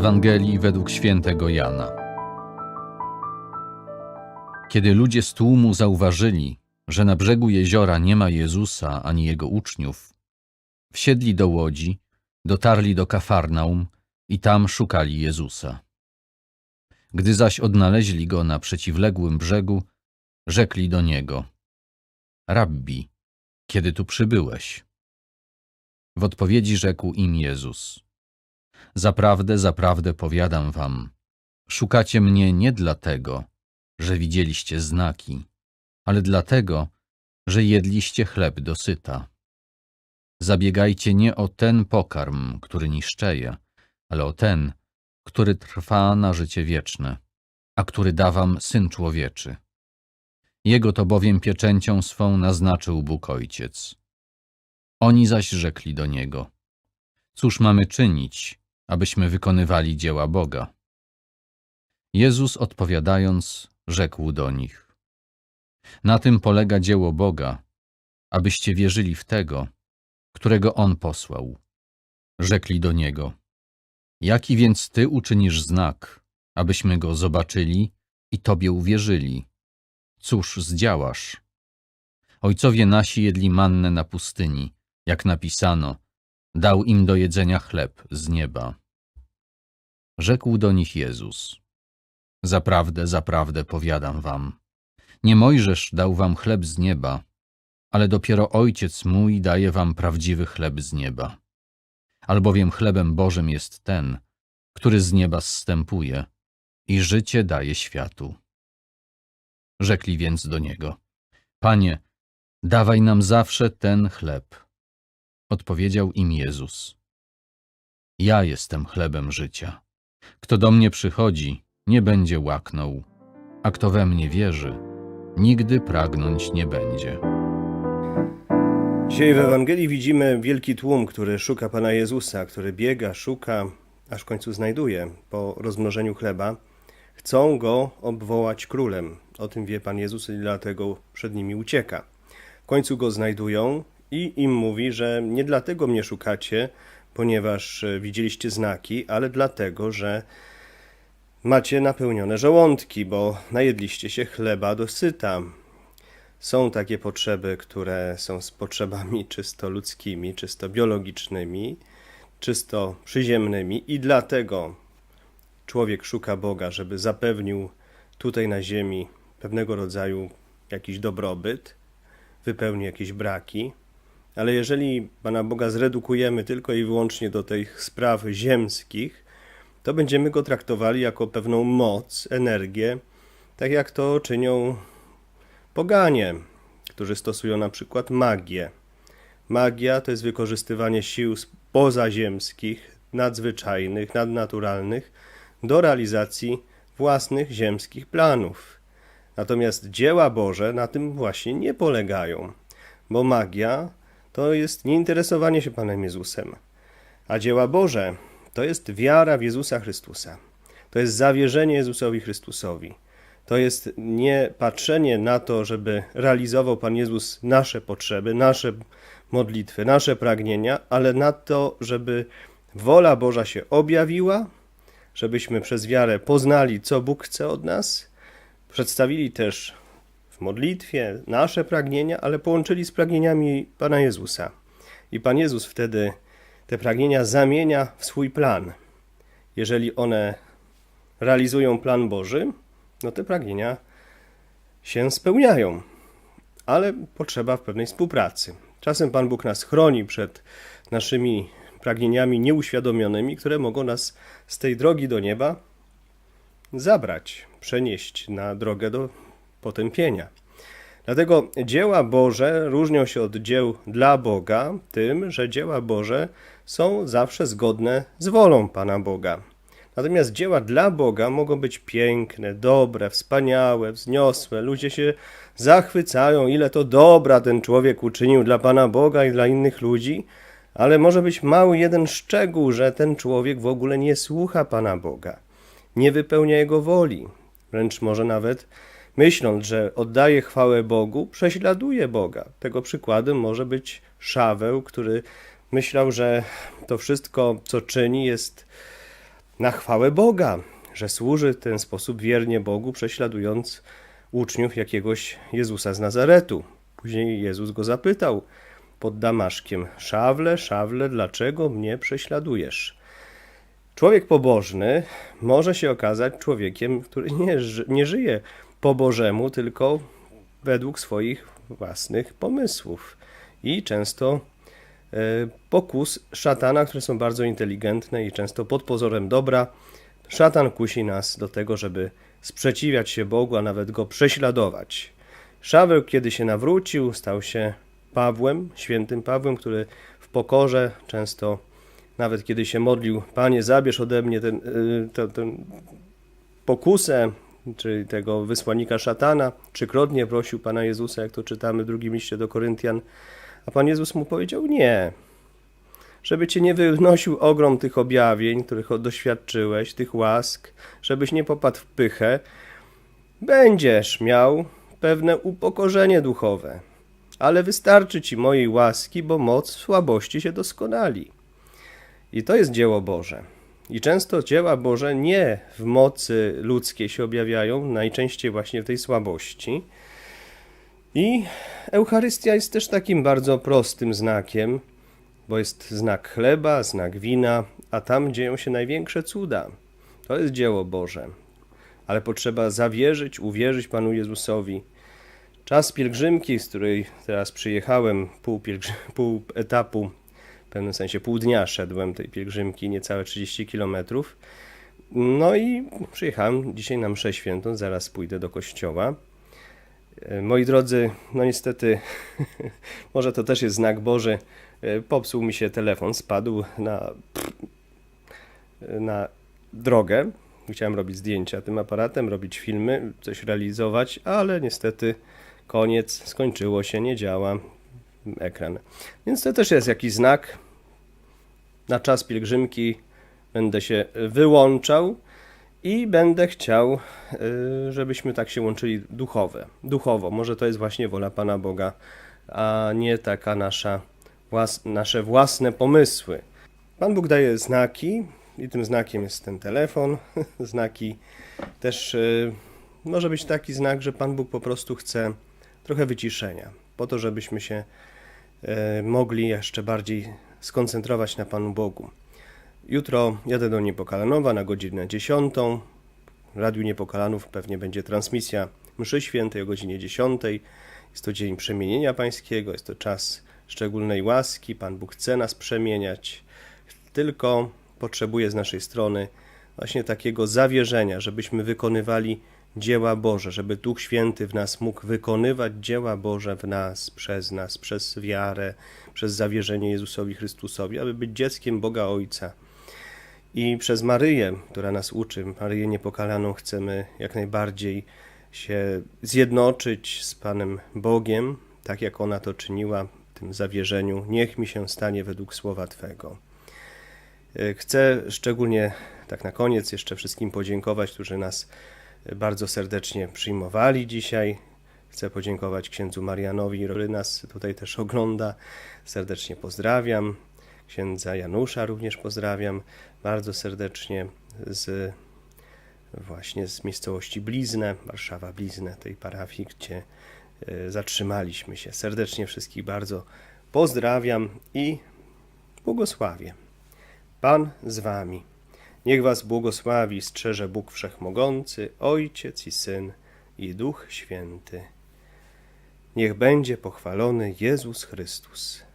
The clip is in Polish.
Ewangelii według świętego Jana. Kiedy ludzie z tłumu zauważyli, że na brzegu jeziora nie ma Jezusa ani jego uczniów, wsiedli do łodzi, dotarli do Kafarnaum i tam szukali Jezusa. Gdy zaś odnaleźli go na przeciwległym brzegu, rzekli do niego: Rabbi, kiedy tu przybyłeś? W odpowiedzi rzekł im Jezus: Zaprawdę, zaprawdę powiadam wam, szukacie mnie nie dlatego, że widzieliście znaki, ale dlatego, że jedliście chleb dosyta. Zabiegajcie nie o ten pokarm, który niszczeje, ale o ten, który trwa na życie wieczne, a który da wam Syn Człowieczy. Jego to bowiem pieczęcią swą naznaczył Bóg Ojciec. Oni zaś rzekli do Niego, cóż mamy czynić, abyśmy wykonywali dzieła Boga? Jezus odpowiadając, rzekł do nich, na tym polega dzieło Boga, abyście wierzyli w Tego, którego On posłał. Rzekli do Niego, jaki więc Ty uczynisz znak, abyśmy Go zobaczyli i Tobie uwierzyli? Cóż zdziałasz? Ojcowie nasi jedli mannę na pustyni, jak napisano, dał im do jedzenia chleb z nieba. Rzekł do nich Jezus, Zaprawdę, zaprawdę powiadam wam, nie Mojżesz dał wam chleb z nieba, ale dopiero Ojciec mój daje wam prawdziwy chleb z nieba. Albowiem chlebem Bożym jest ten, który z nieba zstępuje i życie daje światu. Rzekli więc do niego, Panie, dawaj nam zawsze ten chleb. Odpowiedział im Jezus, Ja jestem chlebem życia. Kto do mnie przychodzi, nie będzie łaknął, a kto we mnie wierzy, nigdy pragnąć nie będzie. Dzisiaj w Ewangelii widzimy wielki tłum, który szuka Pana Jezusa, który biega, szuka, aż w końcu znajduje po rozmnożeniu chleba. Chcą go obwołać królem. O tym wie Pan Jezus i dlatego przed nimi ucieka. W końcu go znajdują i im mówi, że nie dlatego mnie szukacie, ponieważ e, widzieliście znaki, ale dlatego, że macie napełnione żołądki, bo najedliście się chleba dosyta. Są takie potrzeby, które są z potrzebami czysto ludzkimi, czysto biologicznymi, czysto przyziemnymi i dlatego człowiek szuka Boga, żeby zapewnił tutaj na ziemi pewnego rodzaju jakiś dobrobyt, wypełni jakieś braki. Ale jeżeli Pana Boga zredukujemy tylko i wyłącznie do tych spraw ziemskich, to będziemy go traktowali jako pewną moc, energię, tak jak to czynią poganie, którzy stosują na przykład magię. Magia to jest wykorzystywanie sił pozaziemskich, nadzwyczajnych, nadnaturalnych do realizacji własnych ziemskich planów. Natomiast dzieła Boże na tym właśnie nie polegają, bo magia to jest nieinteresowanie się Panem Jezusem, a dzieła Boże to jest wiara w Jezusa Chrystusa. To jest zawierzenie Jezusowi Chrystusowi. To jest nie patrzenie na to, żeby realizował Pan Jezus nasze potrzeby, nasze modlitwy, nasze pragnienia, ale na to, żeby wola Boża się objawiła, żebyśmy przez wiarę poznali, co Bóg chce od nas, przedstawili też modlitwie nasze pragnienia, ale połączyli z pragnieniami Pana Jezusa. I Pan Jezus wtedy te pragnienia zamienia w swój plan. Jeżeli one realizują plan Boży, no te pragnienia się spełniają, ale potrzeba w pewnej współpracy. Czasem Pan Bóg nas chroni przed naszymi pragnieniami nieuświadomionymi, które mogą nas z tej drogi do nieba zabrać, przenieść na drogę do potępienia. Dlatego dzieła Boże różnią się od dzieł dla Boga tym, że dzieła Boże są zawsze zgodne z wolą Pana Boga. Natomiast dzieła dla Boga mogą być piękne, dobre, wspaniałe, wzniosłe. Ludzie się zachwycają, ile to dobra ten człowiek uczynił dla Pana Boga i dla innych ludzi, ale może być mały jeden szczegół, że ten człowiek w ogóle nie słucha Pana Boga, nie wypełnia Jego woli, wręcz może nawet myśląc, że oddaje chwałę Bogu, prześladuje Boga. Tego przykładem może być Szaweł, który myślał, że to wszystko, co czyni, jest na chwałę Boga, że służy w ten sposób wiernie Bogu, prześladując uczniów jakiegoś Jezusa z Nazaretu. Później Jezus go zapytał pod Damaszkiem: Szawle, szawle, dlaczego mnie prześladujesz? Człowiek pobożny może się okazać człowiekiem, który nie, nie żyje po Bożemu, tylko według swoich własnych pomysłów. I często e, pokus szatana, które są bardzo inteligentne i często pod pozorem dobra, szatan kusi nas do tego, żeby sprzeciwiać się Bogu, a nawet go prześladować. Szaweł, kiedy się nawrócił, stał się Pawłem, świętym Pawłem, który w pokorze często, nawet kiedy się modlił, Panie, zabierz ode mnie ten, y, to, ten pokusę, czyli tego wysłannika szatana, trzykrotnie prosił Pana Jezusa, jak to czytamy w drugim liście do Koryntian, a Pan Jezus mu powiedział nie, żeby cię nie wynosił ogrom tych objawień, których doświadczyłeś, tych łask, żebyś nie popadł w pychę, będziesz miał pewne upokorzenie duchowe, ale wystarczy ci mojej łaski, bo moc słabości się doskonali. I to jest dzieło Boże. I często dzieła Boże nie w mocy ludzkiej się objawiają, najczęściej właśnie w tej słabości. I Eucharystia jest też takim bardzo prostym znakiem, bo jest znak chleba, znak wina, a tam dzieją się największe cuda. To jest dzieło Boże. Ale potrzeba zawierzyć, uwierzyć Panu Jezusowi. Czas pielgrzymki, z której teraz przyjechałem, pół, pielgrzy- pół etapu, w pewnym sensie pół dnia szedłem tej pielgrzymki, niecałe 30 kilometrów. No i przyjechałem dzisiaj na mszę świętą, zaraz pójdę do kościoła. E, Moi drodzy, no niestety, może to też jest znak Boży, e, popsuł mi się telefon, spadł na, na drogę. Chciałem robić zdjęcia tym aparatem, robić filmy, coś realizować, ale niestety koniec, skończyło się, nie działa ekran. Więc to też jest jakiś znak. Na czas pielgrzymki będę się wyłączał i będę chciał, y, żebyśmy tak się łączyli duchowe, duchowo. Może to jest właśnie wola Pana Boga, a nie taka nasza, włas, nasze własne pomysły. Pan Bóg daje znaki i tym znakiem jest ten telefon. Znaki też y, może być taki znak, że Pan Bóg po prostu chce trochę wyciszenia, po to, żebyśmy się mogli jeszcze bardziej skoncentrować na Panu Bogu. Jutro jadę do Niepokalanowa na godzinę 10. W Radiu Niepokalanów pewnie będzie transmisja mszy świętej o godzinie 10. Jest to dzień przemienienia pańskiego, jest to czas szczególnej łaski. Pan Bóg chce nas przemieniać, tylko potrzebuje z naszej strony właśnie takiego zawierzenia, żebyśmy wykonywali dzieła Boże, żeby Duch Święty w nas mógł wykonywać dzieła Boże w nas, przez nas, przez wiarę, przez zawierzenie Jezusowi Chrystusowi, aby być dzieckiem Boga Ojca. I przez Maryję, która nas uczy, Maryję Niepokalaną, chcemy jak najbardziej się zjednoczyć z Panem Bogiem, tak jak ona to czyniła w tym zawierzeniu. Niech mi się stanie według słowa Twego. Chcę szczególnie tak na koniec jeszcze wszystkim podziękować, którzy nas bardzo serdecznie przyjmowali dzisiaj. Chcę podziękować księdzu Marianowi, który nas tutaj też ogląda. Serdecznie pozdrawiam. Księdza Janusza również pozdrawiam bardzo serdecznie z właśnie z miejscowości Bliznę, Warszawa Bliznę, tej parafii, gdzie e, zatrzymaliśmy się. Serdecznie wszystkich bardzo pozdrawiam i błogosławię. Pan z wami. Niech was błogosławi, strzeże Bóg Wszechmogący, Ojciec i Syn i Duch Święty. Niech będzie pochwalony Jezus Chrystus.